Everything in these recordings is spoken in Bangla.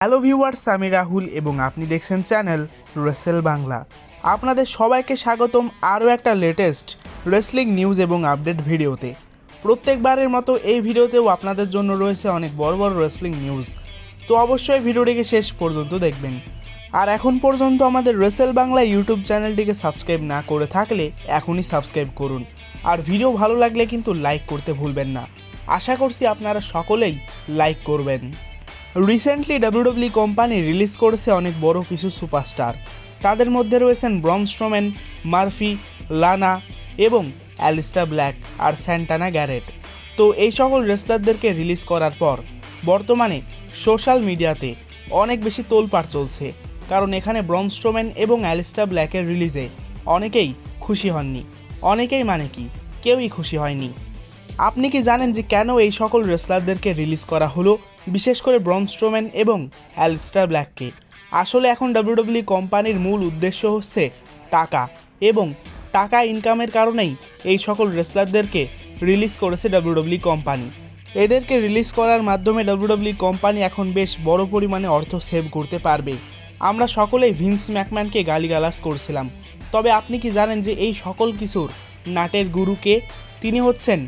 হ্যালো ভিউয়ার্স আমি রাহুল এবং আপনি দেখছেন চ্যানেল রেসেল বাংলা আপনাদের সবাইকে স্বাগতম আরও একটা লেটেস্ট রেসলিং নিউজ এবং আপডেট ভিডিওতে। প্রত্যেকবারের মতো এই ভিডিওতেও আপনাদের জন্য রয়েছে অনেক বড় বড় রেসলিং নিউজ তো অবশ্যই ভিডিওটিকে শেষ পর্যন্ত দেখবেন। আর এখন পর্যন্ত আমাদের রেসেল বাংলা ইউটিউব চ্যানেলটিকে সাবস্ক্রাইব না করে থাকলে এখনই সাবস্ক্রাইব করুন। আর ভিডিও ভালো লাগলে কিন্তু লাইক করতে ভুলবেন না। আশা করছি আপনারা সকলেই লাইক করবেন। রিসেন্টলি ডাব্লিউডব্লিউ কোম্পানি রিলিজ করেছে অনেক বড় কিছু সুপারস্টার তাদের মধ্যে রয়েছেন ব্রন স্ট্রোম্যান মার্ফি লানা এবং অ্যালিস্টা ব্ল্যাক আর স্যান্টানা গ্যারেট তো এই সকল রেসলারদেরকে রিলিজ করার পর, বর্তমানে সোশ্যাল মিডিয়াতে অনেক বেশি তোলপাড় চলছে। কারণ এখানে ব্রন স্ট্রোম্যান এবং অ্যালিস্টা ব্ল্যাকের রিলিজে অনেকেই খুশি হননি। অনেকেই মানে কি? কেউই খুশি হয়নি। আপনি কি জানেন যে কেন এই সকল রেসলারদেরকে রিলিজ করা হলো? বিশেষ করে ব্রনস্ট্রোম্যান এবং অ্যালিস্টার ব্ল্যাককে আসলে এখন ডাব্লিউডব্লিউ কোম্পানির মূল উদ্দেশ্য হচ্ছে টাকা এবং টাকা ইনকামের কারণেই এই সকল রেসলারদেরকে রিলিজ করেছে ডাব্লিউডব্লিউ কোম্পানি। এদেরকে রিলিজ করার মাধ্যমে ডাব্লিউডব্লিউ কোম্পানি এখন বেশ বড় পরিমাণে অর্থ সেভ করতে পারবে। আমরা সকলেই ভিন্স ম্যাকম্যানকে গালিগালাজ করছিলাম। তবে আপনি কি জানেন যে এই সকল কিছুর নাটের গুরুকে তিনি হচ্ছেন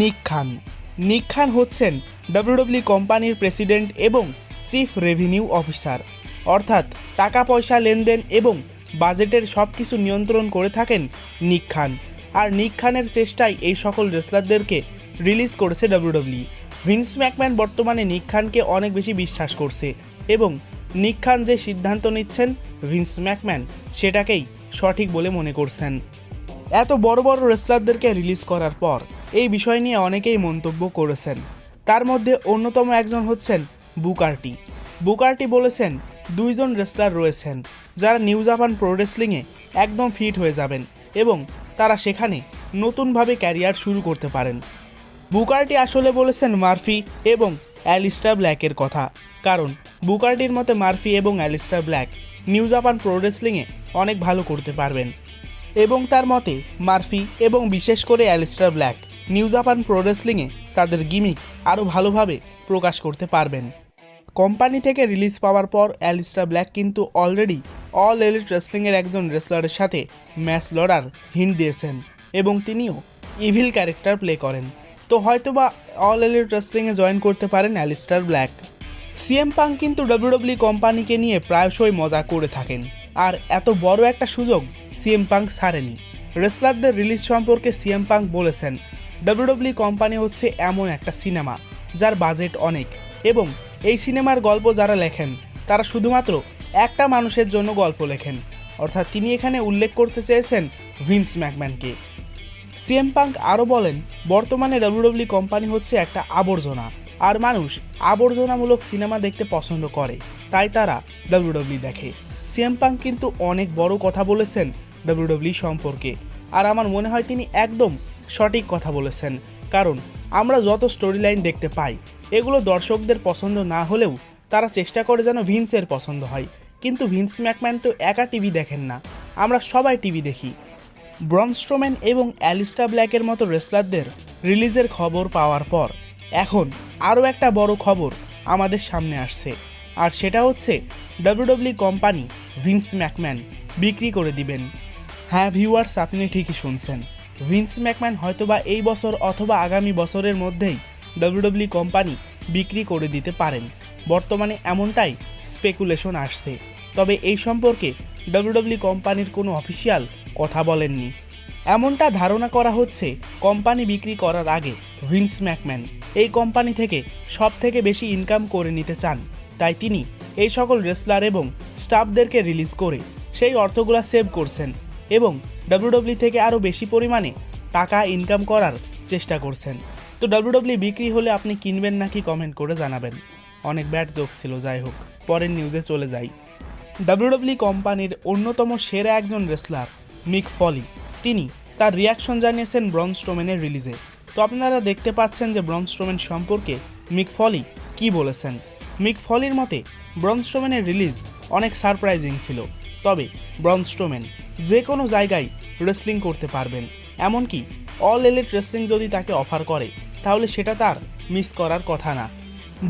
নিক খান। নিক খান হচ্ছেন ডাব্লিউডব্লিউ কোম্পানির প্রেসিডেন্ট এবং চিফ রেভিনিউ অফিসার। অর্থাৎ টাকা পয়সা লেনদেন এবং বাজেটের সব কিছু নিয়ন্ত্রণ করে থাকেন নিক খান। আর নিক খানের চেষ্টায় এই সকল রেসলারদেরকে রিলিজ করেছে ডাব্লিউডব্লিউ ভিন্স ম্যাকম্যান বর্তমানে নিক খানকে অনেক বেশি বিশ্বাস করছে এবং নিক খান যে সিদ্ধান্ত নিচ্ছেন ভিন্স ম্যাকম্যান, সেটাকেই সঠিক বলে মনে করছেন। এত বড় বড় রেসলারদেরকে রিলিজ করার পর এই বিষয় নিয়ে অনেকেই মন্তব্য করেছেন। তার মধ্যে অন্যতম একজন হচ্ছেন বুকারটি বুকারটি বলেছেন, দুইজন রেসলার রয়েছেন, যারা নিউ জাপান প্রো রেসলিংয়ে একদম ফিট হয়ে যাবেন এবং তারা সেখানে নতুনভাবে ক্যারিয়ার শুরু করতে পারেন। বুকারটি আসলে বলেছেন মার্ফি এবং অ্যালিস্টার ব্ল্যাকের কথা, কারণ বুকারটির মতে মার্ফি এবং Aleister Black New Japan Pro রেসলিংয়ে অনেক ভালো করতে পারবেন। এবং তার মতে, মার্ফি এবং বিশেষ করে Aleister Black New Japan Pro রেসলিংয়ে তাদের গিমিক আরও ভালোভাবে প্রকাশ করতে পারবেন। কোম্পানি থেকে রিলিজ পাওয়ার পর অ্যালিস্টার ব্ল্যাক কিন্তু অলরেডি অল এলিট রেসলিংয়ের একজন রেসলারের সাথে ম্যাচ লড়ার হিন্ট দিয়েছেন এবং তিনিও ইভিল ক্যারেক্টার প্লে করেন। তো হয়তোবা অল এলিট রেসলিংয়ে জয়েন করতে পারেন অ্যালিস্টার ব্ল্যাক। সিএম পাং কিন্তু ডাব্লিউডব্লিউ কোম্পানিকে নিয়ে প্রায়শই মজা করে থাকেন। আর এত বড় একটা সুযোগ সিএম পাং ছাড়েনি। রেসলারদের রিলিজ সম্পর্কে সিএম পাং বলেছেন ডাব্লিউডব্লিউ কোম্পানি হচ্ছে এমন একটা সিনেমা, যার বাজেট অনেক। এবং এই সিনেমার গল্প যারা লেখেন, তারা শুধুমাত্র একটা মানুষের জন্য গল্প লেখেন। অর্থাৎ তিনি এখানে উল্লেখ করতে চেয়েছেন ভিন্স ম্যাকম্যানকে। সিএম পাঙ্ক আরও বলেন, বর্তমানে ডাব্লিউডব্লিউ কোম্পানি হচ্ছে একটা আবর্জনা, আর মানুষ আবর্জনামূলক সিনেমা দেখতে পছন্দ করে, তাই তারা ডাব্লিউডব্লিউ দেখে। সিএম পাঙ্ক কিন্তু অনেক বড় কথা বলেছেন ডাব্লিউডব্লিউ সম্পর্কে। আর আমার মনে হয় তিনি একদম সঠিক কথা বলেছেন। কারণ আমরা যত স্টোরি লাইন দেখতে পাই, এগুলো দর্শকদের পছন্দ না হলেও তারা চেষ্টা করে যেন ভিন্সের পছন্দ হয়। কিন্তু ভিন্স ম্যাকম্যান তো একা টিভি দেখেন না, আমরা সবাই টিভি দেখি। ব্রনস্ট্রোম্যান এবং অ্যালিস্টা ব্ল্যাকের মতো রেসলারদের রিলিজের খবর পাওয়ার পর এখন আরও একটা বড় খবর আমাদের সামনে আসছে। আর সেটা হচ্ছে ডাব্লিউডব্লিউ কোম্পানি ভিন্স ম্যাকম্যান বিক্রি করে দিবেন। হ্যাঁ ভিউয়ার্স আপনি ঠিকই শুনছেন। ভিন্স ম্যাকম্যান হয়তোবা এই বছর অথবা আগামী বছরের মধ্যেই ডাব্লিউডব্লিউ কোম্পানি বিক্রি করে দিতে পারেন। বর্তমানে এমনটাই স্পেকুলেশন আসছে। তবে এই সম্পর্কে ডাব্লিউডব্লিউ কোম্পানির কোনো অফিসিয়াল কথা বলেননি। এমনটা ধারণা করা হচ্ছে কোম্পানি বিক্রি করার আগে ভিন্স ম্যাকম্যান এই কোম্পানি থেকে সব থেকে বেশি ইনকাম করে নিতে চান। তাই তিনি এই সকল রেসলার এবং স্টাফদেরকে রিলিজ করে সেই অর্থগুলো সেভ করছেন এবং ডাব্লিউডব্লিউ থেকে আরও বেশি পরিমাণে টাকা ইনকাম করার চেষ্টা করছেন। তো ডাব্লিউডব্লিউ বিক্রি হলে আপনি কিনবেন নাকি কমেন্ট করে জানাবেন। অনেক ব্যাড জোক ছিল, যাই হোক, পরের নিউজে চলে যাই। ডাব্লিউডব্লিউ কোম্পানির অন্যতম সেরা একজন রেসলার মিক ফলি তিনি তার রিয়াকশন জানিয়েছেন ব্রন স্টোমেনের রিলিজে তো আপনারা দেখতে পাচ্ছেন যে ব্রন স্টোমেন সম্পর্কে মিক ফলি কি বলেছেন। মিক ফলির মতে, ব্রন স্টোমেনের রিলিজ অনেক সারপ্রাইজিং ছিল। তবে ব্রন স্টোমেন যে কোনো জায়গায় রেসলিং করতে পারবেন। এমনকি অল এলিট রেসলিং যদি তাকে অফার করে, তাহলে সেটা তার মিস করার কথা না।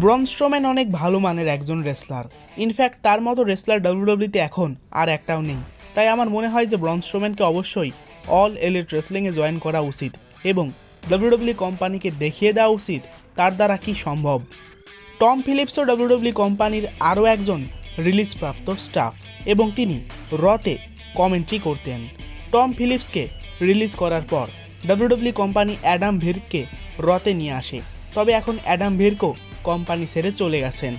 ব্রনস্ট্রোম্যান অনেক ভালো মানের একজন রেসলার। ইনফ্যাক্ট তার মতো রেসলার ডাব্লিউডব্লিউতে এখন আর একটাও নেই। তাই আমার মনে হয় যে ব্রনস্ট্রোম্যানকে অবশ্যই অল এলিট রেসলিংয়ে জয়েন করা উচিত এবং ডাব্লিউডব্লিউ কোম্পানিকে দেখিয়ে দেওয়া উচিত তার দ্বারা কি সম্ভব। টম ফিলিপসও ডাব্লিউডব্লিউ কোম্পানির আরও একজন রিলিজপ্রাপ্ত স্টাফ এবং তিনি রতে কমেন্ট্রি করতেন। টম ফিলিপসকে রিলিজ করার পর ডাব্লিউডব্লিউ কোম্পানি অ্যাডাম ভিরকে রতে নিয়ে আসে। তবে এখন অ্যাডাম ভিরকো কোম্পানি ছেড়ে চলে গেছেন।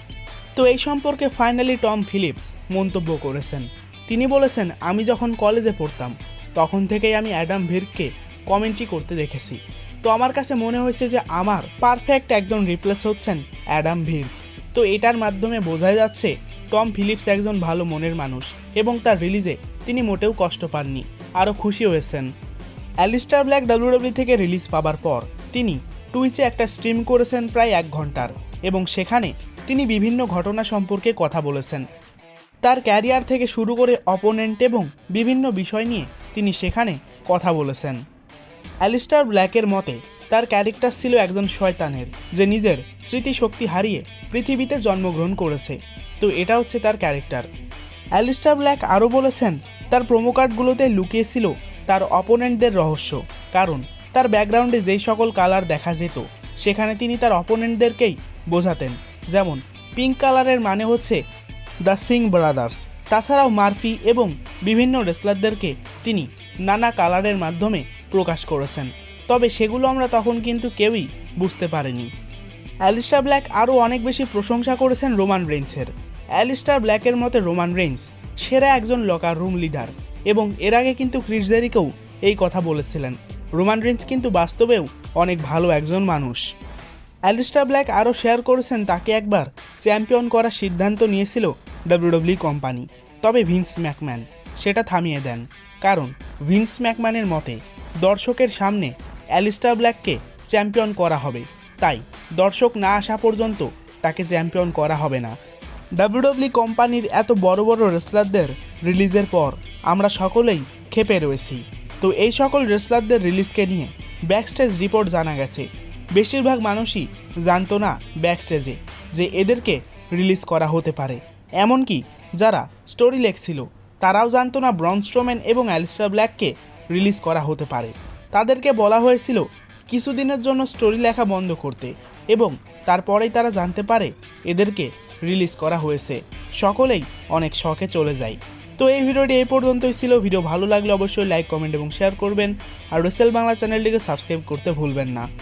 তো এই সম্পর্কে ফাইনালি টম ফিলিপস মন্তব্য করেছেন। তিনি বলেছেন, আমি যখন কলেজে পড়তাম, তখন থেকেই আমি অ্যাডাম ভিরকে কমেন্ট্রি করতে দেখেছি। তো আমার কাছে মনে হয়েছে যে আমার পারফেক্ট একজন রিপ্লেস হচ্ছেন অ্যাডাম ভির তো এটার মাধ্যমে বোঝা যাচ্ছে টম ফিলিপস একজন ভালো মনের মানুষ এবং তার রিলিজে তিনি মোটেও কষ্ট পাননি, আরও খুশি হয়েছেন। অ্যালিস্টার ব্ল্যাক ডাব্লিউডব্লিউ থেকে রিলিজ পাবার পর তিনি টুইচে একটা স্ট্রিম করেছেন প্রায় এক ঘণ্টার এবং সেখানে তিনি বিভিন্ন ঘটনা সম্পর্কে কথা বলেছেন। তার ক্যারিয়ার থেকে শুরু করে অপোনেন্ট এবং বিভিন্ন বিষয় নিয়ে তিনি সেখানে কথা বলেছেন। অ্যালিস্টার ব্ল্যাকের মতে, তার ক্যারেক্টার ছিল একজন শয়তানের, যে নিজের স্মৃতিশক্তি হারিয়ে পৃথিবীতে জন্মগ্রহণ করেছে। তো এটা হচ্ছে তার ক্যারেক্টার। অ্যালিস্টার ব্ল্যাক আরও বলেছেন, তার প্রোমো কার্ডগুলোতে লুকিয়েছিল তার অপোনেন্টদের রহস্য, কারণ তার ব্যাকগ্রাউন্ডে যেই সকল কালার দেখা যেত, সেখানে তিনি তার অপোনেন্টদেরকেই বোঝাতেন। যেমন, পিঙ্ক কালারের মানে হচ্ছে দ্য সিং ব্রাদার্স। তাছাড়াও মার্ফি এবং বিভিন্ন রেসলারদেরকে তিনি নানা কালারের মাধ্যমে প্রকাশ করেছেন। তবে সেগুলো আমরা তখন কিন্তু কেউই বুঝতে পারিনি। অ্যালিস্টার ব্ল্যাক আরও অনেক বেশি প্রশংসা করেছেন রোমান রেঞ্জের অ্যালিস্টার ব্ল্যাকের মতে রোমান রেঞ্জ সেরা একজন লকার রুম লিডার এবং এর আগে কিন্তু ক্রিসজেরিকেও এই কথা বলেছিলেন। রোমান রেঞ্জ কিন্তু বাস্তবেও অনেক ভালো একজন মানুষ। অ্যালিস্টার ব্ল্যাক আরও শেয়ার করেছেন তাকে একবার চ্যাম্পিয়ন করার সিদ্ধান্ত নিয়েছিল ডাব্লিউডব্লিউ কোম্পানি। তবে ভিন্স ম্যাকম্যান সেটা থামিয়ে দেন। কারণ ভিন্স ম্যাকম্যানের মতে দর্শকের সামনে অ্যালিস্টার ব্ল্যাককে চ্যাম্পিয়ন করা হবে। তাই দর্শক না আসা পর্যন্ত তাকে চ্যাম্পিয়ন করা হবে না। ডাব্লিউডব্লিউ কোম্পানির এত বড় বড় রেসলারদের রিলিজের পর আমরা সকলেই ক্ষেপে রয়েছি। তো এই সকল রেসলারদের রিলিজকে নিয়ে ব্যাকস্টেজ রিপোর্ট জানা গেছে। বেশিরভাগ মানুষই জানতো না ব্যাকস্টেজে যে এদেরকে রিলিজ করা হতে পারে। এমনকি যারা স্টোরি লেখছিল, তারাও জানতো না ব্রনস্ট্রোম্যান এবং অ্যালিস্টার ব্ল্যাককে রিলিজ করা হতে পারে। তাদেরকে বলা হয়েছিল কিছুদিনের জন্য স্টোরি লেখা বন্ধ করতে এবং তারপরেই তারা জানতে পারে এদেরকে রিলিজ করা হয়েছে। সকলেই অনেক শখে চলে যায়। তো এই ভিডিওটি এই পর্যন্তই ছিল। ভিডিও ভালো লাগলে অবশ্যই লাইক কমেন্ট এবং শেয়ার করবেন। আর রেসেল বাংলা চ্যানেলটিকে সাবস্ক্রাইব করতে ভুলবেন না।